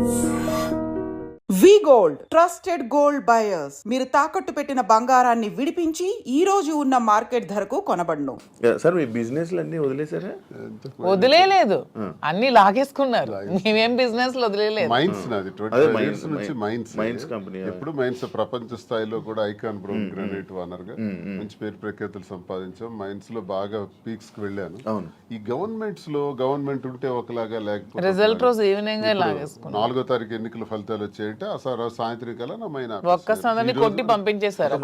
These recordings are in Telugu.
Bye. Gold trusted gold buyers మీరు తాకట్టు పెట్టిన బంగారాన్ని విడిపించి ఈ రోజు ఉన్న మార్కెట్ ధరకు కొనబడును. సార్ మీ బిజినెస్లు అన్నీ వదిలేసారా వదిలేలేదు. అన్ని లాగేసుకున్నారు. మేమేం బిజినెస్ వదిలేలేదు. మైన్స్ నాది. మైన్స్, నుంచి మైన్స్ మైన్స్ కంపెనీ. ఎప్పుడు మైన్స్ ప్రపంచ స్థాయిలో కూడా ఐకాన్ బ్రౌన్ గ్రానైట్ వానర్గా మంచి పేరు ప్రఖ్యాతులు సంపాదించాం. మైన్స్లో బాగా పీక్స్కి వెళ్ళాను. అవును. ఈ గవర్నమెంట్స్లో గవర్నమెంట్ ఉంటే ఒకలాగా లేకపోతే రిజల్ట్. రోజు ఈవినింగ్ నాలుగో తారీఖు ఎన్నికల ఫలితాలు వచ్చాయంటే ఆ సార్ సాయంత్రం కల్లా నా మైన ఒక్క సందని కొట్టి పంపించేశారు.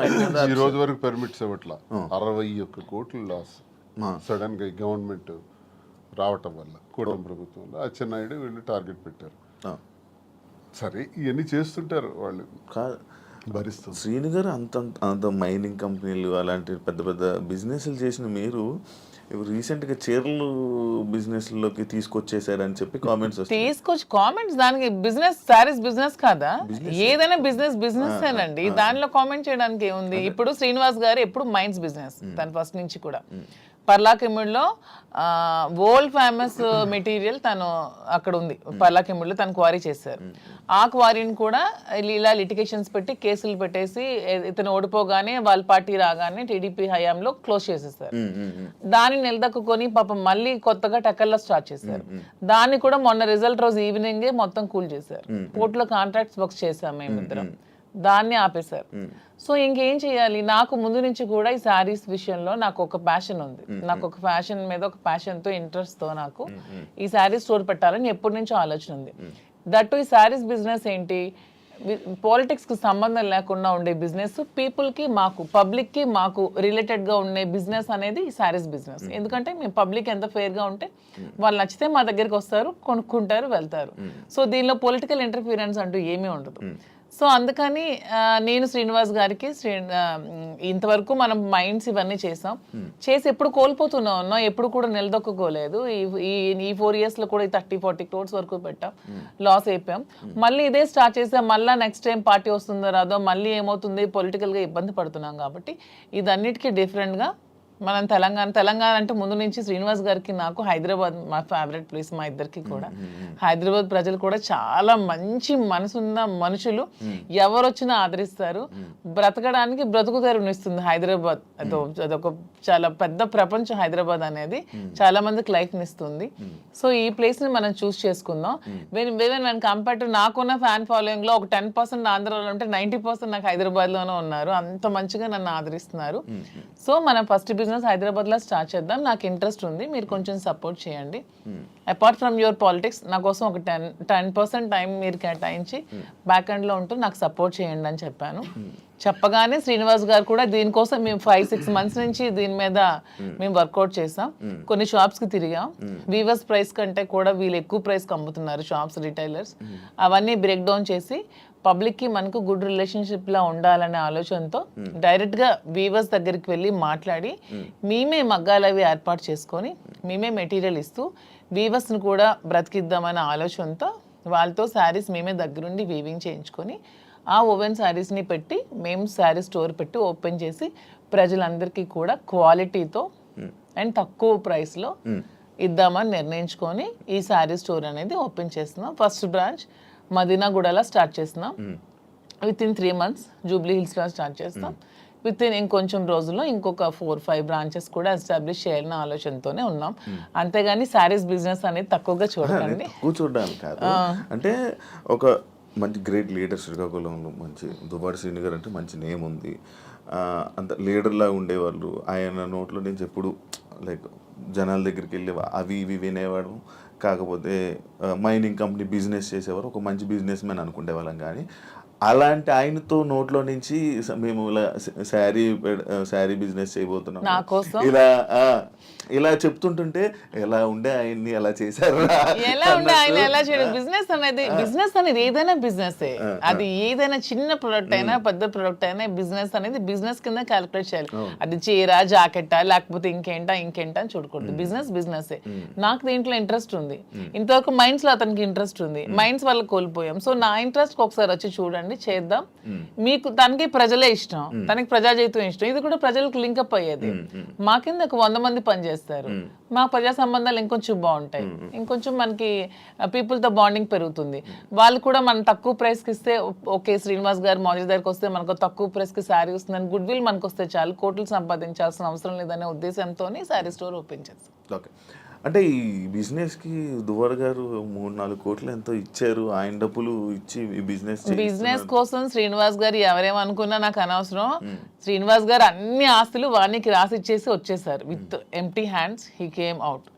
ఈ రోజు వరకు పర్మిట్స్ ఇవ్వట్లా. అరవై ఒక్క కోట్ల లాస్ సడన్గా గవర్నమెంట్ రావటం వల్ల కూటమి ప్రభుత్వంలో అచ్చెన్నాయుడు వీళ్ళు టార్గెట్ పెట్టారు. సరే ఇవన్నీ చేస్తుంటారు వాళ్ళు. కాదు భరిస్తూ. శ్రీను గారు అంత అంత మైనింగ్ కంపెనీలు అలాంటి పెద్ద పెద్ద బిజినెస్లు చేసిన మీరు రీసెంట్గా చీరలు బిజినెస్లోకి తీసుకొచ్చేసారని చెప్పి కామెంట్స్ తీసుకొచ్చి కామెంట్స్ దానికి బిజినెస్ సారీస్ బిజినెస్ కాదా? ఏదైనా బిజినెస్ బిజినెస్ ఏనండి. దానిలో కామెంట్ చేయడానికి ఏముంది? ఇప్పుడు శ్రీనివాస్ గారు ఎప్పుడు మైండ్స్ బిజినెస్ తన ఫస్ట్ నుంచి కూడా. పర్లాకిమిడిలో వరల్డ్ ఫేమస్ మెటీరియల్ తను అక్కడ ఉంది. పర్లాకిమిడిలో తను క్వారీ చేశారు. ఆ క్వారీని కూడా ఇలా లిటిగేషన్స్ పెట్టి కేసులు పెట్టేసి ఇతను ఓడిపోగానే వాళ్ళ పార్టీ రాగానే టీడీపీ హయాంలో క్లోజ్ చేసేసారు. దాన్ని నిలదక్కుని పాపం మళ్ళీ కొత్తగా టక్కర్లో స్టార్ట్ చేశారు. దాన్ని కూడా మొన్న రిజల్ట్ రోజు ఈవినింగే మొత్తం కూల్ చేశారు. పోర్టులో కాంట్రాక్ట్స్ వర్క్స్ చేసాం మేమిద్దరం. దాన్ని ఆపేశారు. సో ఇంకేం చేయాలి? నాకు ముందు నుంచి కూడా ఈ శారీస్ విషయంలో నాకు ఒక ప్యాషన్ ఉంది. నాకు ఒక ఫ్యాషన్ మీద ఒక passion తో ఇంట్రెస్ట్తో నాకు ఈ శారీస్ స్టోర్ పెట్టాలని ఎప్పటి నుంచో ఆలోచన ఉంది. దట్టు ఈ శారీస్ బిజినెస్ ఏంటి? పాలిటిక్స్కి సంబంధం లేకుండా ఉండే బిజినెస్ పీపుల్కి మాకు పబ్లిక్కి మాకు రిలేటెడ్గా ఉండే బిజినెస్ అనేది ఈ శారీస్ బిజినెస్ ఎందుకంటే మేము పబ్లిక్ ఎంత ఫేర్గా ఉంటే వాళ్ళు నచ్చితే మా దగ్గరికి వస్తారు కొనుక్కుంటారు వెళ్తారు. సో దీనిలో పొలిటికల్ ఇంటర్ఫీరెన్స్ అంటూ ఏమీ ఉండదు. సో అందుకని నేను శ్రీనివాస్ గారికి శ్రీ ఇంతవరకు మనం మైండ్స్ ఇవన్నీ చేసాం. చేసి ఎప్పుడు కోల్పోతూనే ఉన్నాం ఎప్పుడు కూడా నిలదొక్కుకోలేదు. ఈ ఈ- ఈ ఫోర్ ఇయర్స్లో కూడా థర్టీ ఫార్టీ క్రోడ్స్ వరకు పెట్టాం. లాస్ అయిపోయాం. మళ్ళీ ఇదే స్టార్ట్ చేసాం. మళ్ళీ నెక్స్ట్ టైం పార్టీ వస్తుందో రాదో మళ్ళీ ఏమవుతుంది పొలిటికల్గా ఇబ్బంది పడుతున్నాం కాబట్టి ఇదన్నిటికీ డిఫరెంట్గా మనం తెలంగాణ తెలంగాణ అంటే ముందు నుంచి శ్రీనివాస్ గారికి నాకు హైదరాబాద్ మా ఫేవరెట్ ప్లేస్ మా ఇద్దరికి కూడా. హైదరాబాద్ ప్రజలు కూడా చాలా మంచి మనసున్న మనుషులు. ఎవరు వచ్చినా ఆదరిస్తారు. బ్రతకడానికి బ్రతుకు తెరునిస్తుంది హైదరాబాద్. అదో అదొక చాలా పెద్ద ప్రపంచం హైదరాబాద్ అనేది. చాలా మందికి లైఫ్ ఇస్తుంది సో ఈ ప్లేస్ని మనం చూస్ చేసుకుందాం. When when when compare to నాకున్న ఫ్యాన్ ఫాలోయింగ్లో ఒక టెన్ పర్సెంట్ ఆంధ్రాలో ఉంటే నైన్టీ పర్సెంట్ నాకు హైదరాబాద్లోనే ఉన్నారు. అంత మంచిగా నన్ను ఆదరిస్తున్నారు. సో మనం ఫస్ట్ బిజినెస్ హైదరాబాద్లో స్టార్ట్ చేద్దాం. నాకు ఇంట్రెస్ట్ ఉంది. మీరు కొంచెం సపోర్ట్ చేయండి. అపార్ట్ ఫ్రమ్ యువర్ పాలిటిక్స్ నా కోసం ఒక టెన్ టెన్ పర్సెంట్ టైం మీరు కేటాయించి బ్యాక్ ఎండ్లో ఉంటూ నాకు సపోర్ట్ చేయండి అని చెప్పాను. చెప్పగానే శ్రీనివాస్ గారు కూడా దీనికోసం మేము ఫైవ్ సిక్స్ మంత్స్ నుంచి దీని మీద మేము వర్కౌట్ చేసాం. కొన్ని షాప్స్కి తిరిగాం. వీవర్స్ ప్రైస్ కంటే కూడా వీళ్ళు ఎక్కువ ప్రైస్కి అమ్ముతున్నారు షాప్స్ రిటైలర్స్ అవన్నీ బ్రేక్ డౌన్ చేసి పబ్లిక్కి మనకు గుడ్ రిలేషన్షిప్ లా ఉండాలనే ఆలోచనతో డైరెక్ట్గా వీవర్స్ దగ్గరికి వెళ్ళి మాట్లాడి మేమే. మగ్గాలు అవి ఏర్పాటు చేసుకొని మేమే మెటీరియల్ ఇస్తూ వీవర్స్ని కూడా బ్రతికిద్దామనే ఆలోచనతో వాళ్ళతో శారీస్ మేమే దగ్గరుండి వీవింగ్ చేయించుకొని ఆ ఓవెన్ శారీస్ని పెట్టి మేము శారీ స్టోర్ పెట్టి ఓపెన్ చేసి ప్రజలందరికీ కూడా క్వాలిటీతో అండ్ తక్కువ ప్రైస్లో ఇద్దామని నిర్ణయించుకొని ఈ శారీ స్టోర్ అనేది ఓపెన్ చేస్తున్నాం. ఫస్ట్ బ్రాంచ్ మదీనాగూడలో స్టార్ట్ చేస్తున్నాం. Within three months Jubilee హిల్స్లో స్టార్ట్ చేస్తాం. విత్ ఇన్ ఇంకొంచెం రోజుల్లో ఇంకొక ఫోర్ ఫైవ్ బ్రాంచెస్ కూడా ఎస్టాబ్లిష్ చేయాలన్న ఆలోచనతోనే ఉన్నాం. అంతేగాని శారీస్ బిజినెస్ అనేది తక్కువగా చూడకండి. కూర్చోడానికి కాదు. అంటే ఒక మంచి గ్రేట్ లీడర్ శ్రీకాకుళంలో మంచి దుబాటి శ్రీని గారు అంటే మంచి నేమ్ ఉంది. అంత లీడర్లా ఉండేవాళ్ళు. ఆయన నోట్లో నుంచి ఎప్పుడు లైక్ జనాల దగ్గరికి వెళ్ళి అవి ఇవి వినేవాడు. కాకపోతే మైనింగ్ కంపెనీ బిజినెస్ చేసేవారు. ఒక మంచి బిజినెస్ మ్యాన్ అనుకునే వాళ్ళం కానీ అలాంటి ఆయనతో నోట్లో నుంచి మేము ఇలా శారీ శారీ బిజినెస్ చేయబోతున్నాం? ఇలా ఇలా చెప్తుంటుంటే ఎలా ఉండే ఆయన్ని? ఎలా చేశారు? ఎలా ఉండే ఆయన ఎలా చేయడం? బిజినెస్ అనేది బిజినెస్ అనేది ఏదైనా బిజినెస్. అది ఏదైనా చిన్న ప్రొడక్ట్ అయినా పెద్ద ప్రొడక్ట్ అయినా బిజినెస్ అనేది బిజినెస్ కింద క్యాలిక్యులేట్ చేయాలి. అది చీర జాకెట్టా లేకపోతే ఇంకేంటా ఇంకేంటా అని చూడకూడదు. Business business. నాకు దీంట్లో ఇంట్రెస్ట్ ఉంది. ఇంతవరకు మైండ్స్లో అతనికి ఇంట్రెస్ట్ ఉంది. మైండ్స్ వల్ల కోల్పోయాం. సో నా ఇంట్రెస్ట్ ఒకసారి వచ్చి చూడండి. చేద్దాం. మీకు తనకి ప్రజలే ఇష్టం. తనకి ప్రజాజీతం ఇష్టం. ఇది కూడా ప్రజలకు లింకప్ అయ్యేది. మా కింద ఒక వంద మంది పనిచేస్తారు. చేస్తారు మా ప్రజా సంబంధాలు ఇంకొంచెం బాగుంటాయి. ఇంకొంచెం మనకి పీపుల్తో బాండింగ్ పెరుగుతుంది. వాళ్ళు కూడా మనం తక్కువ ప్రైస్కి ఇస్తే ఓకే శ్రీనివాస్ గారు మాజీ దగ్గరికి వస్తే మనకు తక్కువ ప్రైస్కి శారీ వస్తుందని గుడ్ విల్ మనకు వస్తే చాలు. కోట్లు సంపాదించాల్సిన అవసరం లేదనే ఉద్దేశంతో శారీ స్టోర్ ఓపెన్ చేస్తాం. ఓకే అంటే ఈ బిజినెస్కి దువ్వర్ గారు మూడు నాలుగు కోట్లు ఎంతో ఇచ్చారు. ఆయన డబ్బులు ఇచ్చి ఈ బిజినెస్ బిజినెస్ కోసం శ్రీనివాస్ గారు ఎవరేమనుకున్నా నాకు అనవసరం. శ్రీనివాస్ గారు అన్ని ఆస్తులు వానికి రాసి ఇచ్చేసి వచ్చేసారు. With empty hands he came out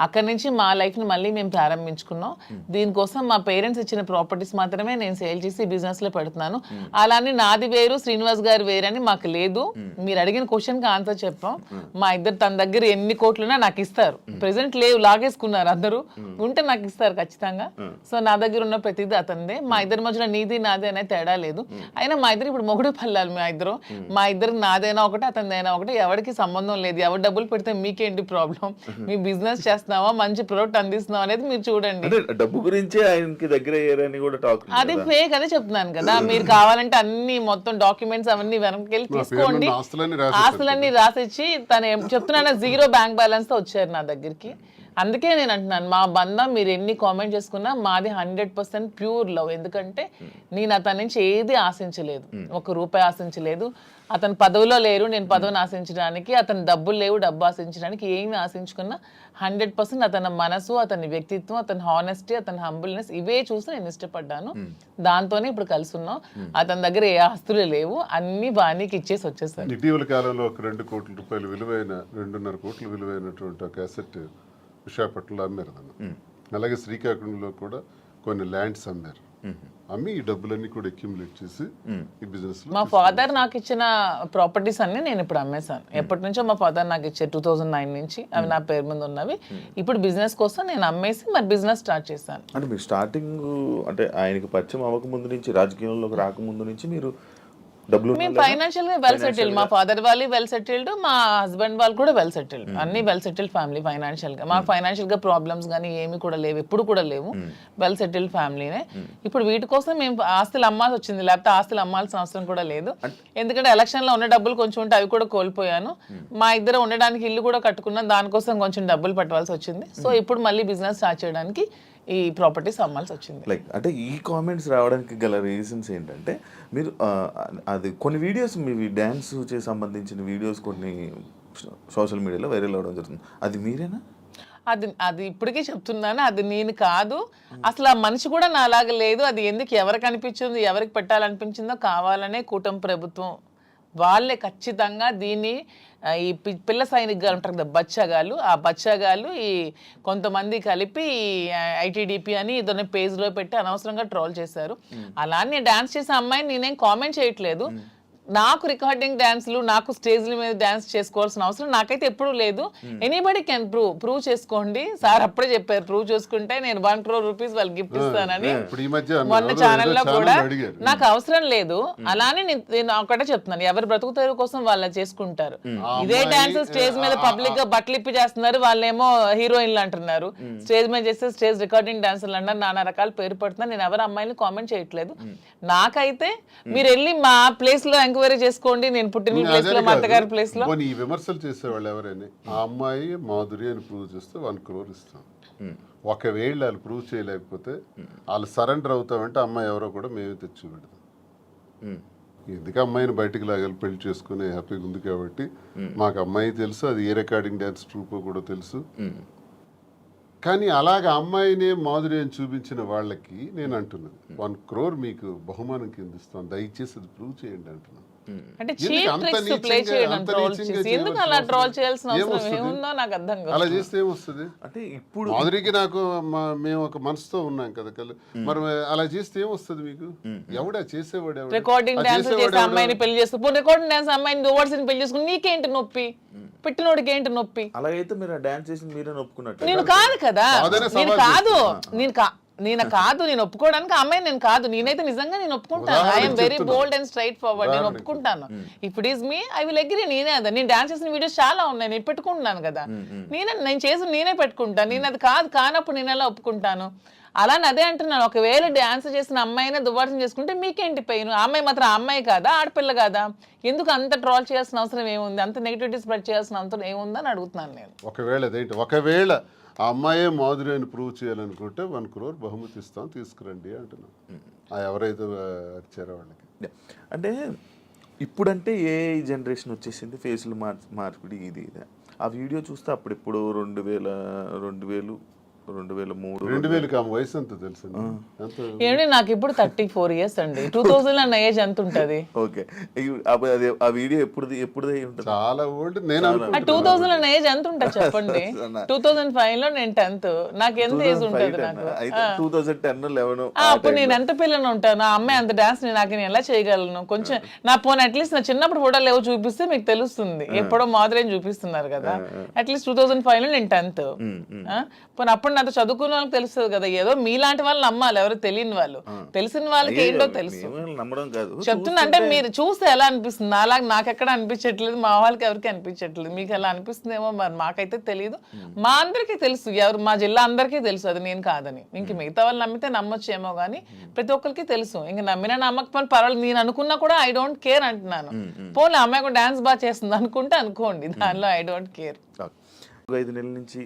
అక్కడి నుంచి మా లైఫ్ని మళ్ళీ మేము ప్రారంభించుకున్నాం. దీనికోసం మా పేరెంట్స్ ఇచ్చిన ప్రాపర్టీస్ మాత్రమే నేను సేల్ చేసి బిజినెస్లో పెడుతున్నాను. అలానే నాది వేరు శ్రీనివాస్ గారు వేరు అని మాకు లేదు. మీరు అడిగిన క్వశ్చన్కి ఆన్సర్ చెప్పాం. మా ఇద్దరు తన దగ్గర ఎన్ని కోట్లున్నా నాకు ఇస్తారు. ప్రెసెంట్ లేవు లాగేసుకున్నారు అందరూ. ఉంటే నాకు ఇస్తారు ఖచ్చితంగా. సో నా దగ్గర ఉన్న ప్రతిదీ అతనిదే. మా ఇద్దరి మధ్యలో నీది నాది అనే తేడా లేదు. అయినా మా ఇద్దరు ఇప్పుడు మొగుడు పల్లాలి మా ఇద్దరు. మా ఇద్దరు నాదైనా ఒకటి అతనిదైనా ఒకటి. ఎవరికి సంబంధం లేదు. ఎవరు డబ్బులు పెడితే మీకేంటి ప్రాబ్లం మీ బిజినెస్ చేస్తున్నావా మంచి ప్రోడక్ట్ అందిస్తున్నావా అనేది మీరు చూడండి. అంటే డబ్బు గురించే ఆయనకి దగ్గర అయ్యారని కూడా టాక్ అది ఫేక్ అదే చెప్తున్నాను కదా మీరు కావాలంటే అన్ని మొత్తం డాక్యుమెంట్స్ అవన్నీ వెనక్కి వెళ్ళి తీసుకోండి. ఆస్తులన్నీ రాసి ఆస్తులన్నీ రాసిచ్చి తను ఏం- చెప్తున్నాను జీరో బ్యాంక్ బ్యాలెన్స్తో వచ్చారు నా దగ్గరికి. అందుకే నేను అంటున్నాను మా బంధం మీరు ఎన్ని కామెంట్ చేసుకున్నా మాది హండ్రెడ్ పర్సెంట్ ప్యూర్ లవ్ ఎందుకంటే నేను అతని నుంచి ఏది ఆశించలేదు. ఒక రూపాయి ఆశించలేదు. అతను పదవిలో లేరు నేను పదవిని ఆశించడానికి అతని డబ్బులు లేవు డబ్బు ఆశించడానికి ఏమి ఆశించుకున్నా హండ్రెడ్ పర్సెంట్ అతని మనసు అతని వ్యక్తిత్వం అతని హానెస్టీ అతని హంబుల్నెస్ ఇవే చూసి నేను ఇష్టపడ్డాను. దాంతోనే ఇప్పుడు కలిసి ఉన్నాం అతని దగ్గర ఏ ఆస్తులు లేవు. అన్ని బాణీకి ఇచ్చేసి వచ్చేసారు. ఇటీవల కాలంలో ఒక రెండు కోట్ల రూపాయలు విలువైన రెండున్నర కోట్ల విలువైనటువంటి ఒక అసెట్ విశాఖపట్నంలో అమ్మారు అలాగే శ్రీకాకుళంలో కూడా కొన్ని ల్యాండ్స్ అమ్మారు. అమ్మి ఈ డబ్బులన్నీ కూడా అక్యుములేట్ చేసి ఈ బిజినెస్లో మా ఫాదర్ నాకు ఇచ్చిన ప్రాపర్టీస్ అన్ని నేను ఇప్పుడు అమ్మేశాను. ఎప్పటి నుంచో మా ఫాదర్ నాకు ఇచ్చే టూ థౌజండ్ నైన్ నుంచి అవి నా పేరు మీద ఉన్నవి. ఇప్పుడు బిజినెస్ కోసం నేను అమ్మేసి మరి బిజినెస్ స్టార్ట్ చేశాను. అంటే మీరు స్టార్టింగ్ అంటే ఆయనకి పరిచయం అవ్వకముందు నుంచి రాజకీయంలోకి రాకముందు నుంచి మీరు డబ్బులు మేము? ఫైనాన్షియల్గా వెల్ సెటిల్డ్ మా ఫాదర్ వాళ్ళు వెల్ సెటిల్డ్ మా హస్బెండ్ వాళ్ళు కూడా వెల్ సెటిల్డ్ అన్ని వెల్ సెటిల్డ్ ఫ్యామిలీ ఫైనాన్షియల్గా మాకు ఫైనాన్షియల్గా ప్రాబ్లమ్స్ కానీ ఏమి కూడా లేవు ఎప్పుడు కూడా లేవు. వెల్ సెటిల్డ్ ఫ్యామిలీనే ఇప్పుడు వీటి కోసం మేము ఆస్తులు అమ్మాల్సి వచ్చింది లేకపోతే ఆస్తులు అమ్మాల్సిన అవసరం కూడా లేదు. ఎందుకంటే ఎలక్షన్లో ఉన్న డబ్బులు కొంచెం ఉంటే అవి కూడా కోల్పోయాను. మా ఇద్దరు ఉండడానికి ఇల్లు కూడా కట్టుకున్నాం దానికోసం కొంచెం డబ్బులు పెట్టవలసి వచ్చింది. సో ఇప్పుడు మళ్ళీ బిజినెస్ స్టార్ట్ చేయడానికి ఈ ప్రాపర్టీస్ అమ్మాల్సి వచ్చింది. లైక్ అంటే ఈ కామెంట్స్ రావడానికి గల రీజన్స్ ఏంటంటే మీరు అది కొన్ని వీడియోస్ మీ డ్యాన్స్ సంబంధించిన వీడియోస్ కొన్ని సోషల్ మీడియాలో వైరల్ అవ్వడం జరుగుతుంది. అది మీరేనా? అది అది ఇప్పటికీ చెప్తున్నాను. అది నేను కాదు. అసలు ఆ మనిషి కూడా నా అలాగ లేదు. అది ఎందుకు ఎవరికి అనిపించింది ఎవరికి పెట్టాలనిపించిందో కావాలనే కూటమి ప్రభుత్వం వాళ్ళే ఖచ్చితంగా దీన్ని ఈ పి- పిల్ల సైనికులు ఉంటారు కదా బచ్చగాళ్ళు ఆ బచ్చగాళ్ళు ఈ కొంతమంది కలిపి ఐటీడీపీ అని ఇదొన్న పేజ్లో పెట్టి అనవసరంగా ట్రోల్ చేశారు. అలానే డాన్స్ చేసే అమ్మాయిని నేనేం కామెంట్ చేయట్లేదు. నాకు రికార్డింగ్ డాన్స్లు నాకు స్టేజ్ల మీద డాన్స్ చేసుకోవాల్సిన అవసరం నాకైతే ఎప్పుడూ లేదు. ఎనీబడి కెన్ ప్రూవ్ ప్రూవ్ చేసుకోండి. సార్ అప్పుడే చెప్పారు ప్రూవ్ చేసుకుంటే నేను వన్ క్రోర్ రూపీస్ వాళ్ళకి గిఫ్ట్ ఇస్తానని. మొన్న ఛానల్లో ఛానల్ కూడా. నాకు అవసరం లేదు. అలానే నేను ఒకటే చెప్తున్నాను ఎవరి బ్రతుకు తెరువు కోసం వాళ్ళు చేసుకుంటారు. ఇదే అమ్మాయి, డాన్స్ స్టేజ్ మీద పబ్లిక్గా బట్టలు ఇప్పి చేస్తున్నారు వాళ్ళేమో హీరోయిన్లు అంటున్నారు. స్టేజ్ మీద చేస్తే స్టేజ్ రికార్డింగ్ డాన్సర్లు అన్నారు నానా రకాల పేరు పెడుతున్నారు. నేను ఎవరు అమ్మాయిని కామెంట్ చేయట్లేదు. నాకైతే మీరు వెళ్ళి మా ప్లేస్లో ఎంక్వైరీ చేసుకోండి. నేను పుట్టిన ప్లేస్లో మా. అత్తగారి ప్లేస్లో. ఈ విమర్శలు చేసేవాళ్ళు ఎవరైనా ఆ అమ్మాయి మాధురి అని ప్రూవ్ చేస్తే వన్ క్రోర్ ఇస్తాం. ఒకవేళ వాళ్ళు ప్రూవ్ చేయలేకపోతే వాళ్ళు సరెండర్ అవుతామంటే అమ్మాయి ఎవరో కూడా మేమే తెచ్చి పెడతాం. మ్మ్. ఎందుకు అమ్మాయిని బయటికి లాగాలి పెళ్ళి చేసుకుని హ్యాపీగా ఉంది కాబట్టి మాకు అమ్మాయి తెలుసు అది ఏ రికార్డింగ్ డ్యాన్స్ ట్రూప్ కూడా తెలుసు. కానీ అలాగ అమ్మాయినే మాధుర్యం చూపించిన వాళ్ళకి నేను అంటున్నాను. వన్ క్రోర్ మీకు బహుమానం కింద ఇస్తాను దయచేసి అది ప్రూవ్ చేయండి అంటున్నాను. అంటే ఎందుకు చీప్ అంత ట్రిక్స్ ప్లే నీచంగా- చేయడం అంత ట్రోల్ నీచంగా చేసి. ఎందుకు చేయవలసిన అలా ట్రోల్? చేయాల్సిన అవసరం? ఏముందో నాకు అర్థం కాదు అలా చేస్తే ఏమొస్తుంది? అంటే ఇప్పుడు మాధురికి నాకు మేము ఒక మనసుతో ఉన్నాం కదా కల్- మరి అలా చేస్తే ఏమొస్తుంది మీకు? ఎవడా చేసేవాడు ఎవడు? రికార్డింగ్ డాన్స్ చేసే? అమ్మాయిని పెళ్ళి చేసుకో రికార్డింగ్ డాన్స్ అమ్మాయిని ఓవర్సీని పెళ్ళి చేసుకుని నీకేంటి నొప్పి? పెట్టినోడికి ఏంటి నొప్పి? అలాగైతే మీరు డాన్స్ చేసి మీరే ఒప్పుకున్నట్టు నేను కాదు కదా. నేను కాదు. నేను కా నేను కాదు నేను ఒప్పుకోవడానికి అమ్మాయి నేను కాదు. నేనైతే నిజంగా నేను ఒప్పుకుంటాను. I'm very. Bold and straightforward నేను ఒప్పుకుంటాను. ఇప్పుడు is me I will agree నేనే అదా. నేను డాన్స్ చేసిన వీడియోస్ చాలా ఉన్నాయి. నేను పెట్టుకుంటున్నాను కదా. నేనే నేను చేసి నేనే పెట్టుకుంటాను నేను అది కాదు. కానప్పుడు నేను ఎలా ఒప్పుకుంటాను? అలానే అదే అంటున్నాను. ఒకవేళ డ్యాన్స్ చేసిన అమ్మాయినే దువ్వాసం చేసుకుంటే మీకేంటి పెయిన్ అమ్మాయి మాత్రం అమ్మాయి కాదా? ఆడపిల్ల కాదా? ఎందుకు అంత ట్రాల్ చేయాల్సిన అవసరం ఏముంది? అంత నెగిటివిటీ స్ప్రెడ్ చేయాల్సిన అవసరం ఏముందని అడుగుతున్నాను నేను. ఒకవేళ ఒకవేళ ఆ అమ్మాయే మాధురి అని ప్రూవ్ చేయాలనుకుంటే వన్ క్రోర్ బహుమతి ఇస్తాం తీసుకురండి అంటున్నాం. ఆ ఎవరైతే వచ్చారో వాళ్ళకి. అంటే ఇప్పుడంటే ఏ జనరేషన్ వచ్చేసింది ఫేస్లు మార్చి మార్పిడి ఇది ఇది ఆ వీడియో చూస్తే అప్పుడు ఇప్పుడు రెండు వేల రెండు వేలు రెండు వేల మూడు రెండు వేలకి ఆమె వయసు ఎంత తెలుసు ఎంత? ఏమండి నాకు ఇప్పుడు థర్టీ ఫోర్ ఇయర్స్ అండి. టూ థౌజండ్ అన్న ఏజ్ ఎంత ఉంటుంది? ఓకే. అదే ఆ వీడియో అయి ఉంటుంది? చాలా ఓల్డ్ నేను. టూ థౌజండ్ అన్న ఏజ్ ఎంత ఉంటుంది చెప్పండి? టూ థౌజండ్ ఫైవ్లో నేను టెన్త్ నాకు ఎంత ఏజ్ ఉంటుంది నాకు? అయితే టూ థౌజండ్ టెన్ లెవెన్ అప్పుడు నేను ఎంత పిల్లని ఉంటాను? ఆ అమ్మాయి అంత డాన్స్ నాకు నేను ఎలా చేయగలను? కొంచెం నా పోనీ అట్లీస్ట్ నా చిన్నప్పుడు ఫోటోలు ఏవో చూపిస్తే మీకు తెలుస్తుంది. ఎప్పుడో మాదిరి చూపిస్తున్నారు కదా. అట్లీస్ట్ టూ థౌసండ్ ఫైవ్లో నేను టెన్త్ పోనీ అప్పుడు నాతో చదువుకున్న వాళ్ళకి తెలుస్తుంది కదా. ఏదో మీలాంటి వాళ్ళు నమ్మాలి ఎవరు తెలియని వాళ్ళు. తెలిసిన వాళ్ళకి ఏంటో తెలుసు. ఏమైనా నమ్మడం కాదు. చెప్తున్నా అంటే మీరు చూస్తే ఎలా అనిపిస్తుంది? అలాగే నాకు ఎక్కడ అనిపించట్లేదు మా వాళ్ళకి ఎవరికి అనిపించట్లేదు. మీకు ఎలా అనిపిస్తుందేమో మరి మాకైతే తెలియదు మా అందరికీ తెలుసు ఎవరు మా జిల్లా అందరికీ తెలుసు అది నేను కాదని. ఇంక మిగతా వాళ్ళు నమ్మితే నమ్మొచ్చేమో కానీ ప్రతి ఒక్కరికి తెలుసు. ఇంక నమ్మినా నమ్మకపోయినా పర్వాలేదు. నేను అనుకున్నా కూడా ఐ డోంట్ కేర్ అంటున్నాను. పోనీ అమ్మాయి కూడా డాన్స్ బాగా చేస్తుంది అనుకుంటే అనుకోండి. దానిలో ఐ డోంట్ కేర్ ఐదు నెలల నుంచి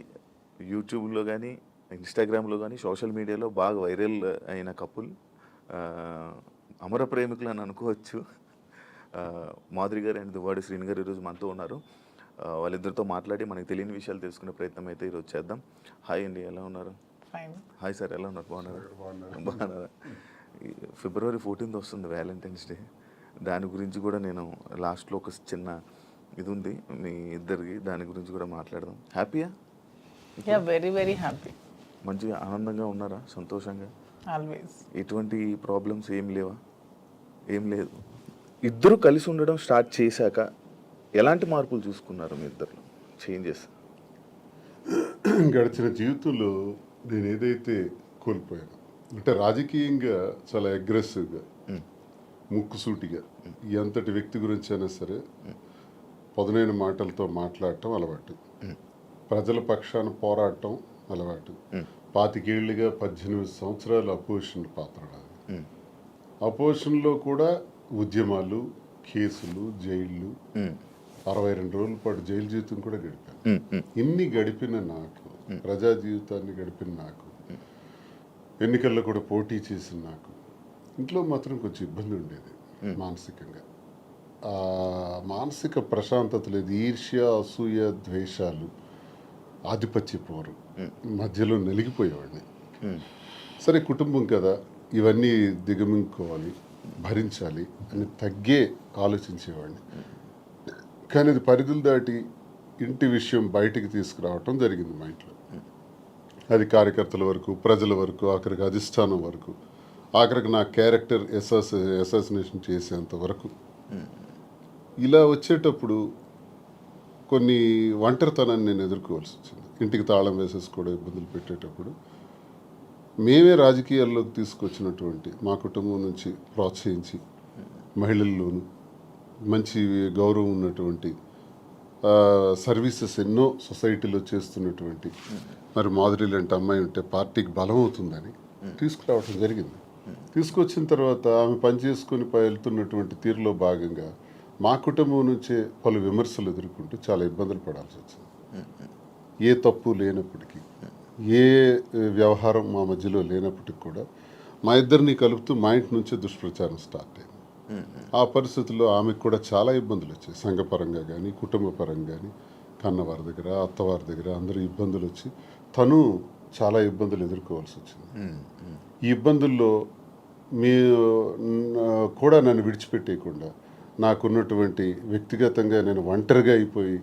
యూట్యూబ్లో కానీ ఇన్స్టాగ్రామ్లో కానీ సోషల్ మీడియాలో బాగా వైరల్ అయిన కపుల్. అమర ప్రేమికులు అని అనుకోవచ్చు. మాధురి గారు అండ్ దువ్వాడి శ్రీని గారు ఈరోజు మనతో ఉన్నారు. వాళ్ళిద్దరితో మాట్లాడి మనకు తెలియని విషయాలు తెలుసుకునే ప్రయత్నం అయితే ఈరోజు చేద్దాం. హాయ్ అండి ఎలా ఉన్నారు? ఫైన్ హాయ్ సార్ ఎలా ఉన్నారు? బాగున్నారా? బాగున్నారా ఫిబ్రవరి ఫోర్టీన్త్ వస్తుంది వ్యాలంటైన్స్ డే. దాని గురించి కూడా నేను లాస్ట్లో ఒక చిన్న ఇది ఉంది మీ ఇద్దరికి దాని గురించి కూడా మాట్లాడదాం. హ్యాపీయా? యా వెరీ వెరీ హ్యాపీ మంచిగా ఆనందంగా ఉన్నారా? సంతోషంగా? ఆల్వేస్ ఎటువంటి ప్రాబ్లమ్స్ ఏం లేవా? ఏం లేదు. ఇద్దరు కలిసి ఉండడం స్టార్ట్ చేశాక ఎలాంటి మార్పులు చూసుకున్నారు మీ ఇద్దరు చేంజెస్ గడిచిన జీవితంలో నేను ఏదైతే కోల్పోయాను అంటే రాజకీయంగా చాలా అగ్రెసివ్గా ముక్కుసూటిగా ఎంతటి వ్యక్తి గురించి అయినా సరే పదునైన మాటలతో మాట్లాడటం అలవాటు. ప్రజల పక్షాన పోరాటం అలవాటు. పాతికేళ్ళుగా పద్దెనిమిది సంవత్సరాలు అపోజిషన్ పాత్ర నాది అపోజిషన్లో కూడా ఉద్యమాలు కేసులు జైళ్ళు అరవై రెండు రోజుల పాటు జైలు జీవితం కూడా గడిపాను ఇన్ని గడిపిన నాకు ప్రజా జీవితాన్ని గడిపిన నాకు ఎన్నికల్లో కూడా పోటీ చేసిన నాకు ఇంట్లో మాత్రం కొంచెం ఇబ్బంది ఉండేది మానసికంగా. ఆ మానసిక ప్రశాంతత లేదు ఈర్ష్య అసూయ ద్వేషాలు ఆధిపత్య పోరు. మధ్యలో నలిగిపోయేవాడిని. సరే కుటుంబం కదా ఇవన్నీ దిగమింగుకోవాలి భరించాలి అని తగ్గే ఆలోచించేవాడిని. కానీ అది పరిధులు దాటి ఇంటి విషయం బయటికి తీసుకురావటం జరిగింది మా ఇంట్లో. అది కార్యకర్తల వరకు ప్రజల వరకు ఆఖరికి అధిష్టానం వరకు ఆఖరికి నా క్యారెక్టర్ ఎసాస్ అసాసినేషన్ చేసేంత వరకు. ఇలా వచ్చేటప్పుడు కొన్ని ఒంటరితనాన్ని నేను ఎదుర్కోవాల్సి వచ్చింది. ఇంటికి తాళం వేసేసి కూడా ఇబ్బందులు పెట్టేటప్పుడు మేమే రాజకీయాల్లోకి తీసుకొచ్చినటువంటి మా కుటుంబం నుంచి ప్రోత్సహించి మహిళల్లోనూ మంచి గౌరవం ఉన్నటువంటి సర్వీసెస్ ఎన్నో సొసైటీలో చేస్తున్నటువంటి మరి మాధురి లాంటి అమ్మాయి ఉంటే పార్టీకి బలం అవుతుందని తీసుకురావడం జరిగింది. తీసుకొచ్చిన తర్వాత ఆమె పనిచేసుకుని వెళ్తున్నటువంటి తీరులో భాగంగా మా కుటుంబం నుంచే పలు విమర్శలు ఎదుర్కొంటూ చాలా ఇబ్బందులు పడాల్సి వచ్చింది. ఏ తప్పు లేనప్పటికీ ఏ వ్యవహారం మా మధ్యలో లేనప్పటికీ కూడా మా ఇద్దరిని కలుపుతూ మా ఇంటి నుంచే దుష్ప్రచారం స్టార్ట్ అయింది. ఆ పరిస్థితుల్లో ఆమెకు కూడా చాలా ఇబ్బందులు వచ్చాయి. సంఘపరంగా కానీ కుటుంబ పరంగా కానీ కన్నవారి దగ్గర అత్తవారి దగ్గర అందరూ ఇబ్బందులు వచ్చి తను చాలా ఇబ్బందులు ఎదుర్కోవాల్సి వచ్చింది. ఈ ఇబ్బందుల్లో మీ కూడా నన్ను విడిచిపెట్టేయకుండా నాకున్నటువంటి వ్యక్తిగతంగా నేను ఒంటరిగా అయిపోయి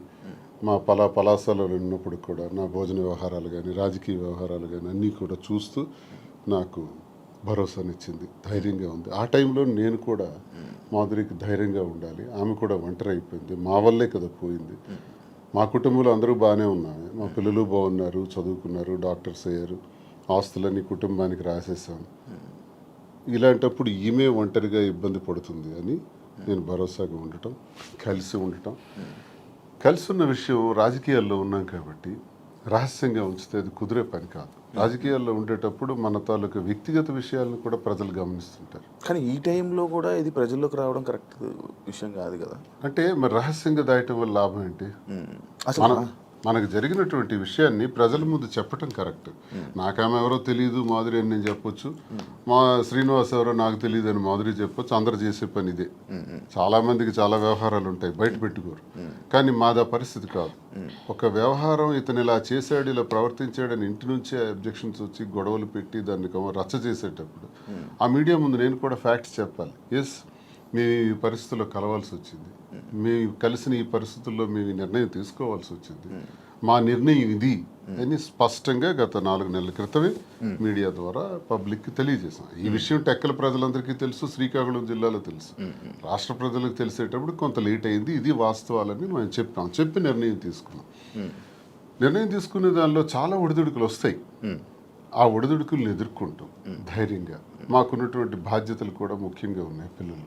మా పలా పలాసాలలో ఉన్నప్పుడు కూడా నా భోజన వ్యవహారాలు కానీ రాజకీయ వ్యవహారాలు కానీ అన్నీ కూడా చూస్తూ నాకు భరోసానిచ్చింది. ధైర్యంగా ఉంది. ఆ టైంలో నేను కూడా మాధురికి ధైర్యంగా ఉండాలి. ఆమె కూడా ఒంటరి అయిపోయింది మా వల్లే కదా పోయింది. మా కుటుంబంలో అందరూ బాగానే ఉన్నాము మా పిల్లలు బాగున్నారు చదువుకున్నారు డాక్టర్స్ అయ్యారు. ఆస్తులన్నీ కుటుంబానికి రాసేసాం ఇలాంటప్పుడు ఈమె ఒంటరిగా ఇబ్బంది పడుతుంది అని నేను భరోసాగా ఉండటం కలిసి ఉండటం. కలిసి ఉన్న విషయం రాజకీయాల్లో ఉన్నాం కాబట్టి రహస్యంగా ఉంచితే అది కుదిరే పని కాదు. రాజకీయాల్లో ఉండేటప్పుడు మన తాలూకు వ్యక్తిగత విషయాలను కూడా ప్రజలు గమనిస్తుంటారు. కానీ ఈ టైంలో కూడా ఇది ప్రజల్లోకి రావడం కరెక్ట్ విషయం కాదు కదా? అంటే మరి రహస్యంగా దాయటం వల్ల లాభం ఏంటి. అసలు మనకు జరిగినటువంటి విషయాన్ని ప్రజల ముందు చెప్పటం కరెక్ట్. నాకేమో ఎవరో తెలియదు మాధురి అని నేను చెప్పొచ్చు. మా శ్రీనివాస్ ఎవరో నాకు తెలియదు అని మాధురి చెప్పొచ్చు. అందరు చేసే పని ఇదే. చాలా మందికి చాలా వ్యవహారాలు ఉంటాయి బయట పెట్టుకోరు. కానీ మాదా పరిస్థితి కాదు. ఒక వ్యవహారం ఇతను ఇలా చేశాడు ఇలా ప్రవర్తించాడని ఇంటి నుంచే అబ్జెక్షన్స్ వచ్చి గొడవలు పెట్టి దాన్ని రచ్చ చేసేటప్పుడు ఆ మీడియా ముందు నేను కూడా ఫ్యాక్ట్స్ చెప్పాలి. ఎస్ మేము ఈ పరిస్థితుల్లో కలవాల్సి వచ్చింది. మేము కలిసిన ఈ పరిస్థితుల్లో మేము ఈ నిర్ణయం తీసుకోవాల్సి వచ్చింది. మా నిర్ణయం ఇది అని స్పష్టంగా గత నాలుగు నెలల క్రితమే మీడియా ద్వారా పబ్లిక్కి తెలియజేశాం. ఈ విషయం టెక్కల ప్రజలందరికీ తెలుసు శ్రీకాకుళం జిల్లాలో తెలుసు. రాష్ట్ర ప్రజలకు తెలిసేటప్పుడు కొంత లేట్ అయింది ఇది వాస్తవాలని మేము చెప్పాం చెప్పి నిర్ణయం తీసుకున్నాం. నిర్ణయం తీసుకునే దానిలో చాలా ఒడిదుడుకులు వస్తాయి. ఆ ఒడిదుడుకులను ఎదుర్కొంటాం ధైర్యంగా. మాకున్నటువంటి బాధ్యతలు కూడా ముఖ్యంగా ఉన్నాయి పిల్లలు.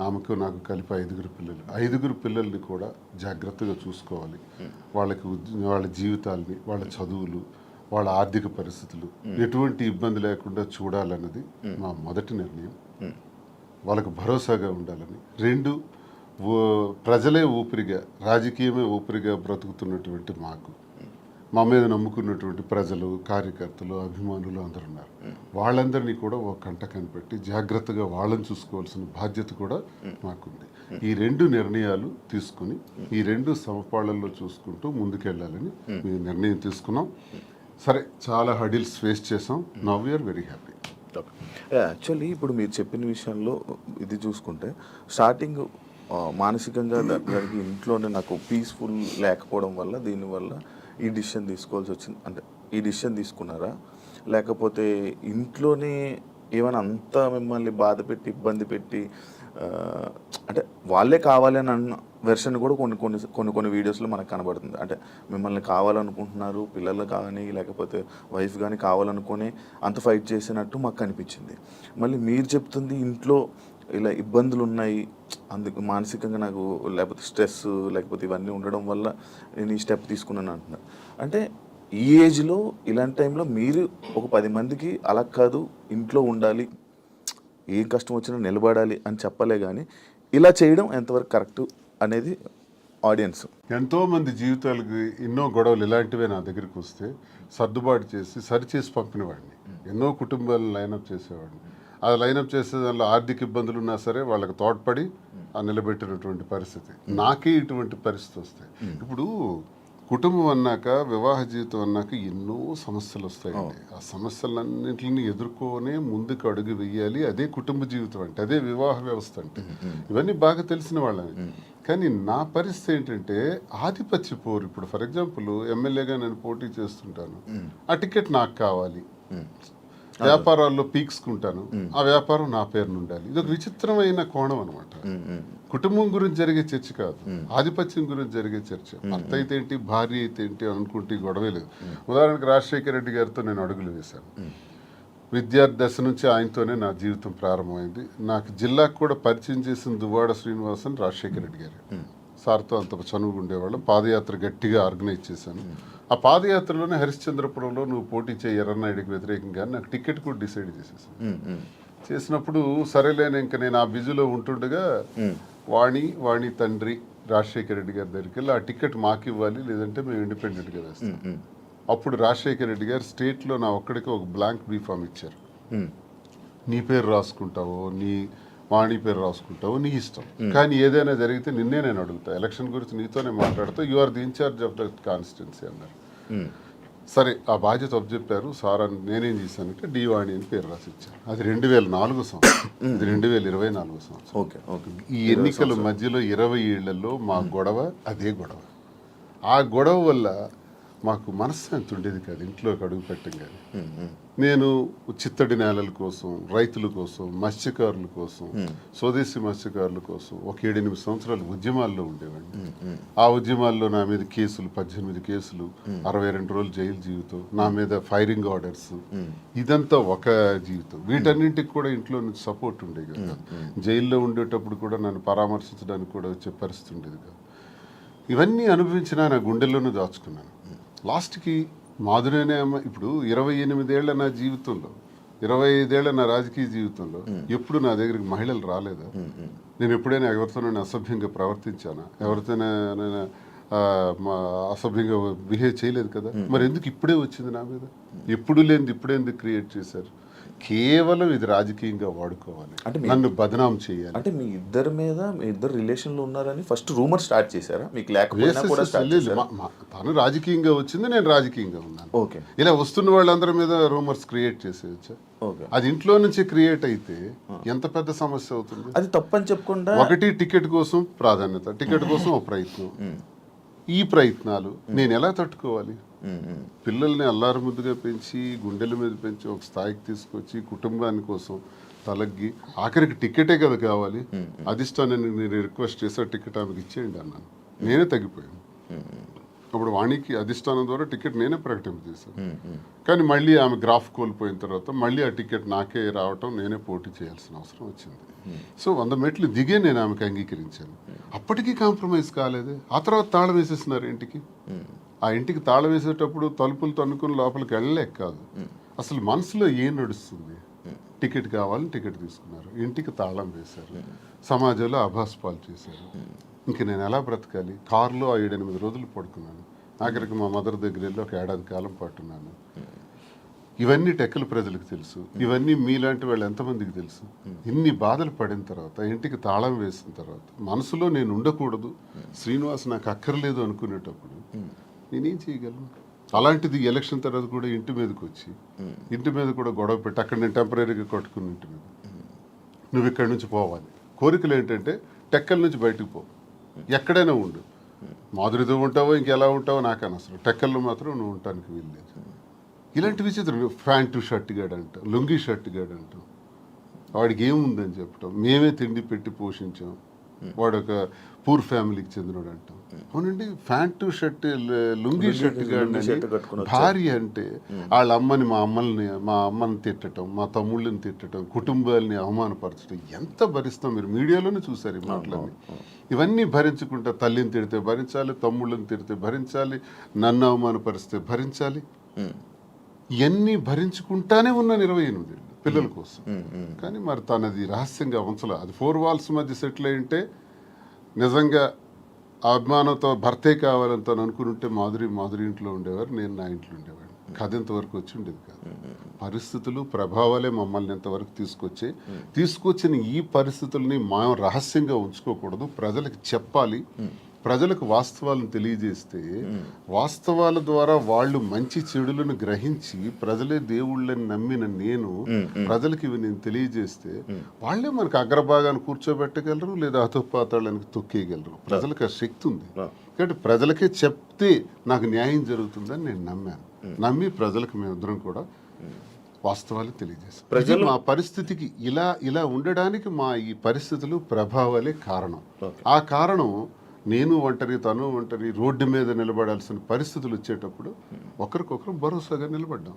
ఆమెకు నాకు కలిపి ఐదుగురు పిల్లలు. ఐదుగురు పిల్లల్ని కూడా జాగ్రత్తగా చూసుకోవాలి. వాళ్ళకి వాళ్ళ జీవితాల్ని వాళ్ళ చదువులు వాళ్ళ ఆర్థిక పరిస్థితులు ఎటువంటి ఇబ్బంది లేకుండా చూడాలన్నది మా మొదటి నిర్ణయం. వాళ్ళకు భరోసాగా ఉండాలని. రెండు ప్రజలే ఊపిరిగా రాజకీయమే ఊపిరిగా బ్రతుకుతున్నటువంటి మాకు. మా మీద నమ్ముకున్నటువంటి ప్రజలు కార్యకర్తలు అభిమానులు అందరు ఉన్నారు. వాళ్ళందరినీ కూడా ఒక కంట కనిపెట్టి జాగ్రత్తగా వాళ్ళని చూసుకోవాల్సిన బాధ్యత కూడా మాకుంది. ఈ రెండు నిర్ణయాలు తీసుకుని ఈ రెండు సమపాళ్ళల్లో చూసుకుంటూ ముందుకెళ్ళాలని మేము నిర్ణయం తీసుకున్నాం. సరే చాలా హడిల్స్ ఫేస్ చేసాం now we are very happy actually ఇప్పుడు మీరు చెప్పిన విషయంలో ఇది చూసుకుంటే స్టార్టింగ్ మానసికంగా దానికి ఇంట్లోనే నాకు పీస్ఫుల్ లేకపోవడం వల్ల దీనివల్ల ఈ డిసిషన్ తీసుకోవాల్సి వచ్చింది. అంటే ఈ డిసిషన్ తీసుకున్నారా? లేకపోతే ఇంట్లోనే ఏమైనా అంతా మిమ్మల్ని బాధ పెట్టి ఇబ్బంది పెట్టి అంటే వాళ్ళే కావాలి అని అన్న వెర్షన్ కూడా కొన్ని కొన్ని కొన్ని కొన్ని వీడియోస్లో మనకు కనబడుతుంది. అంటే మిమ్మల్ని కావాలనుకుంటున్నారు పిల్లలు కానీ లేకపోతే వైఫ్ కానీ కావాలనుకొని అంత ఫైట్ చేసినట్టు మాకు కనిపించింది మళ్ళీ మీరు చెప్తుంది ఇంట్లో ఇలా ఇబ్బందులు ఉన్నాయి అందుకు మానసికంగా నాకు లేకపోతే స్ట్రెస్ లేకపోతే ఇవన్నీ ఉండడం వల్ల నేను ఈ స్టెప్ తీసుకున్నాను అంటున్నారు అంటే ఈ ఏజ్లో ఇలాంటి టైంలో మీరు ఒక పది మందికి అలా కాదు ఇంట్లో ఉండాలి ఏం కష్టం వచ్చినా నిలబడాలి అని చెప్పలే కానీ ఇలా చేయడం ఎంతవరకు కరెక్ట్ అనేది ఆడియన్స్. ఎంతో మంది జీవితాలకు ఎన్నో గొడవలు ఇలాంటివే నా దగ్గరికి వస్తే సర్దుబాటు చేసి సరిచేసి పంపినవాడిని. ఎన్నో కుటుంబాలను లైనప్ చేసేవాడిని. ఆ లైనప్ చేసే దానిలో ఆర్థిక ఇబ్బందులు ఉన్నా సరే వాళ్ళకి తోడ్పడి ఆ నిలబెట్టినటువంటి పరిస్థితి. నాకే ఇటువంటి పరిస్థితి వస్తాయి. ఇప్పుడు కుటుంబం అన్నాక వివాహ జీవితం అన్నాక ఎన్నో సమస్యలు వస్తాయండి. ఆ సమస్యలన్నింటిని ఎదుర్కొనే ముందుకు అడుగు వెయ్యాలి అదే కుటుంబ జీవితం అంటే అదే వివాహ వ్యవస్థ అంటే. ఇవన్నీ బాగా తెలిసిన వాళ్ళని. కానీ నా పరిస్థితి ఏంటంటే ఆధిపత్య పోరు. ఇప్పుడు ఫర్ ఎగ్జాంపుల్ ఎమ్మెల్యేగా నేను పోటీ చేస్తుంటాను. ఆ టికెట్ నాకు కావాలి. వ్యాపారాల్లో పీక్స్కుంటాను. ఆ వ్యాపారం నా పేరున ఉండాలి ఇది ఒక విచిత్రమైన కోణం అనమాట కుటుంబం గురించి జరిగే చర్చ కాదు. ఆధిపత్యం గురించి జరిగే చర్చ. భర్త అయితే ఏంటి భార్య అయితే ఏంటి అనుకుంటే గొడవే లేదు. ఉదాహరణకు రాజశేఖర రెడ్డి గారితో నేను అడుగులు వేశాను. విద్యార్థి దశ నుంచి ఆయనతోనే నా జీవితం ప్రారంభమైంది. నాకు జిల్లాకు కూడా పరిచయం చేసిన దువ్వాడ శ్రీనివాసన్ రాజశేఖర రెడ్డి గారు. సార్తో అంత చనువుగా ఉండేవాళ్ళం. పాదయాత్ర గట్టిగా ఆర్గనైజ్ చేశాను. ఆ పాదయాత్రలోనే హరిశ్చంద్రపురంలో నువ్వు పోటీ చేయి ఎర్రనాయుడికి వ్యతిరేకంగా నాకు టికెట్ కూడా డిసైడ్ చేసేసాను చేసినప్పుడు సరేలేని ఇంకా నేను ఆ బిజీలో ఉంటుండగా వాణి వాణి తండ్రి రాజశేఖర రెడ్డి గారి దగ్గరికి వెళ్ళి ఆ టికెట్ మాకు ఇవ్వాలి లేదంటే మేము ఇండిపెండెంట్గా వేస్తాం. అప్పుడు రాజశేఖర రెడ్డి గారు స్టేట్లో నా ఒక్కడికి ఒక బ్లాంక్ బీఫామ్ ఇచ్చారు. నీ పేరు రాసుకుంటావో నీ వాణి పేరు రాసుకుంటావో నీ ఇష్టం. కానీ ఏదైనా జరిగితే నిన్నే నేను అడుగుతా ఎలక్షన్ గురించి నీతోనే మాట్లాడుతూ you are the incharge of the constituency అన్నారు. సరే ఆ బాధ్యత చెప్పారు? సార్ అని నేనేం చేశానంటే డి వాణి అని పేరు రాసి ఇచ్చాను అది రెండు వేల నాలుగు సంవత్సరం ఇది రెండు వేల ఇరవై నాలుగు సంవత్సరం. Okay okay. ఈ ఎన్నికల మధ్యలో ఇరవై ఏళ్ళలో మా గొడవ అదే గొడవ. ఆ గొడవ వల్ల మాకు మనశ్శాంతి ఉండేది కాదు ఇంట్లోకి అడుగు పెట్టంగానే నేను చిత్తడి నేలల కోసం రైతుల కోసం మత్స్యకారుల కోసం స్వదేశీ మత్స్యకారుల కోసం ఒక ఏడెనిమిది సంవత్సరాలు ఉద్యమాల్లో ఉండేవాడిని. ఆ ఉద్యమాల్లో నా మీద కేసులు పద్దెనిమిది కేసులు అరవై రెండు రోజులు జైలు జీవితం నా మీద ఫైరింగ్ ఆర్డర్స్. ఇదంతా ఒక జీవితం. వీటన్నింటికి కూడా ఇంట్లో నుంచి సపోర్ట్ ఉండేది కదా. జైల్లో ఉండేటప్పుడు కూడా నన్ను పరామర్శించడానికి కూడా వచ్చే పరిస్థితి ఉండేది కాదు. ఇవన్నీ అనుభవించినా నా గుండెల్లోనూ దాచుకున్నాను. లాస్ట్కి అమ్మ ఇప్పుడు ఇరవై ఎనిమిదేళ్ళ నా జీవితంలో ఇరవై ఐదేళ్ళ నా రాజకీయ జీవితంలో ఎప్పుడు నా దగ్గరికి మహిళలు రాలేదా? నేను ఎప్పుడైనా ఎవరితోనైనా అసభ్యంగా ప్రవర్తించానా? మా అసభ్యంగా బిహేవ్ చేయలేదు కదా? మరి ఎందుకు ఇప్పుడే వచ్చింది నా మీద? ఎప్పుడు లేనిది ఇప్పుడే ఎందుకు క్రియేట్ చేశారు? కేవలం ఇది రాజకీయంగా వాడుకోవాలి. అంటే నన్ను బదనాం చేయాలి. అంటే మీ ఇద్దరి మీద మీ ఇద్దరు రిలేషన్లో ఉన్నారని ఫస్ట్ రూమర్ స్టార్ట్ చేశారా? మీకు లేకపోయినా తను రాజకీయంగా వచ్చింది నేను రాజకీయంగా ఉన్నాను. ఓకే. ఇలా వస్తున్న వాళ్ళందరి మీద రూమర్స్ క్రియేట్ చేసేయచ్చా? అది ఇంట్లో నుంచి క్రియేట్ అయితే ఎంత పెద్ద సమస్య అవుతుంది? అది తప్పని చెప్పకుండా ఒకటి టికెట్ కోసం ప్రాధాన్యత టికెట్ కోసం ఒక ప్రయత్నం. ఈ ప్రయత్నాలు నేను ఎలా తట్టుకోవాలి? పిల్లల్ని అల్లారు ముద్దుగా పెంచి గుండెల మీద పెంచి ఒక స్థాయికి తీసుకొచ్చి కుటుంబాని కోసం తలగ్గి ఆఖరికి టికెటే కదా కావాలి. అధిష్టానాన్ని నేను రిక్వెస్ట్ చేసా టికెట్ ఆమెకి ఇచ్చేయండి అన్నాను. నేనే తగ్గిపోయాను. అప్పుడు వాణికి అధిష్టానం ద్వారా టికెట్ నేనే ప్రకటింపజేశాను చేశాను. కానీ మళ్ళీ ఆమె గ్రాఫ్ కోల్పోయిన తర్వాత మళ్ళీ ఆ టికెట్ నాకే రావటం నేనే పోటీ చేయాల్సిన అవసరం వచ్చింది. సో వంద మెట్లు దిగే నేను ఆమెకు అంగీకరించాను. అప్పటికీ కాంప్రమైజ్ కాలేదు. ఆ తర్వాత తాళం వేసేసినారు ఇంటికి. ఆ ఇంటికి తాళం వేసేటప్పుడు తలుపులు తన్నుకుని లోపలికి వెళ్ళలేక కాదు. అసలు మనసులో ఏం నడుస్తుంది? టికెట్ కావాలని టికెట్ తీసుకున్నారు. ఇంటికి తాళం వేశారు. సమాజంలో అభాస్పాలు చేశారు. ఇంక నేను ఎలా బ్రతకాలి? కారులో ఏడెనిమిది రోజులు పడుకున్నాను. ఆఖరికి మా మదర్ దగ్గర వెళ్ళి ఒక ఏడాది కాలం పట్టున్నాను ఇవన్నీ టెక్కల ప్రజలకు తెలుసు. ఇవన్నీ మీలాంటి వాళ్ళు ఎంతమందికి తెలుసు? ఇన్ని బాధలు పడిన తర్వాత ఇంటికి తాళం వేసిన తర్వాత మనసులో నేను ఉండకూడదు. శ్రీనివాస్ నాకు అక్కర్లేదు అనుకునేటప్పుడు నేనేం చేయగలను? అలాంటిది ఎలక్షన్ తర్వాత కూడా ఇంటి మీదకి వచ్చి ఇంటి మీద కూడా గొడవ పెట్టి అక్కడ నేను టెంపరీగా కొట్టుకుని ఇంటి మీద. నువ్వు ఇక్కడి నుంచి పోవాలి. కోరికలు ఏంటంటే టెక్కల నుంచి బయటకు పో. ఎక్కడైనా ఉండు. మాధురితో ఉంటావో ఇంకెలా ఉంటావో నాకు అనవసరం. టెక్కల్లో మాత్రం నువ్వు ఉండటానికి వీల్లేదు. ఇలాంటి విచిత్రం. ప్యాంటు షర్ట్ గాడు అంటాం లుంగీ షర్ట్ గాడు అంటాం వాడికి ఏముందని చెప్పటం. మేమే తిండి పెట్టి పోషించాం. వాడు ఒక పూర్ ఫ్యామిలీకి చెందినవాడు అంటాం అవునండి ప్యాంటు షర్ట్ లుంగీ షర్ట్. భార్య అంటే వాళ్ళ అమ్మని మా అమ్మల్ని మా అమ్మని తిట్టడం మా తమ్ముళ్ళని తిట్టడం కుటుంబాలని అవమానపరచడం ఎంత భరిస్తాం మీరు మీడియాలోనే చూసారు ఈ మాటలన్నీ. ఇవన్నీ భరించుకుంటా తల్లిని తిడితే భరించాలి తమ్ముళ్ళని తిడితే భరించాలి నన్ను అవమానపరిస్తే భరించాలి. ఇవన్నీ భరించుకుంటానే ఉన్నాను ఇరవై ఎనిమిది పిల్లల కోసం. కానీ మరి తనది రహస్యంగా ఉంచలే. అది ఫోర్ వాల్స్ మధ్య సెటిల్ అయి ఉంటే నిజంగా అభిమానంతో భర్తే కావాలని తను అనుకుంటే మాధురి మాధురి ఇంట్లో ఉండేవారు నేను నా ఇంట్లో ఉండేవాడిని. కథ ఇంతవరకు వచ్చి ఉండేది కాదు. పరిస్థితులు ప్రభావాలే మమ్మల్ని ఇంతవరకు తీసుకొచ్చాయి. తీసుకొచ్చిన ఈ పరిస్థితుల్ని మనం రహస్యంగా ఉంచుకోకూడదు. ప్రజలకు చెప్పాలి. ప్రజలకు వాస్తవాలను తెలియజేస్తే వాస్తవాల ద్వారా వాళ్ళు మంచి చెడులను గ్రహించి ప్రజలే దేవుళ్ళని నమ్మిన నేను ప్రజలకు ఇవి నేను తెలియజేస్తే వాళ్ళే మనకు అగ్రభాగాన్ని కూర్చోబెట్టగలరు లేదా అధోపాతాళానికి తొక్కేయగలరు. ప్రజలకు ఆ శక్తి ఉంది. కాబట్టి ప్రజలకే చెప్తే నాకు న్యాయం జరుగుతుందని నేను నమ్మాను. నమ్మి ప్రజలకు మేమిద్దరం కూడా వాస్తవాలు తెలియజేస్తాం. ప్రజలు మా పరిస్థితికి ఇలా ఇలా ఉండడానికి మా ఈ పరిస్థితులు ప్రభావాలే కారణం. ఆ కారణం నేను ఒంటరి తను ఒంటరి రోడ్డు మీద నిలబడాల్సిన పరిస్థితులు వచ్చేటప్పుడు ఒకరికొకరు భరోసాగా నిలబడ్డాం.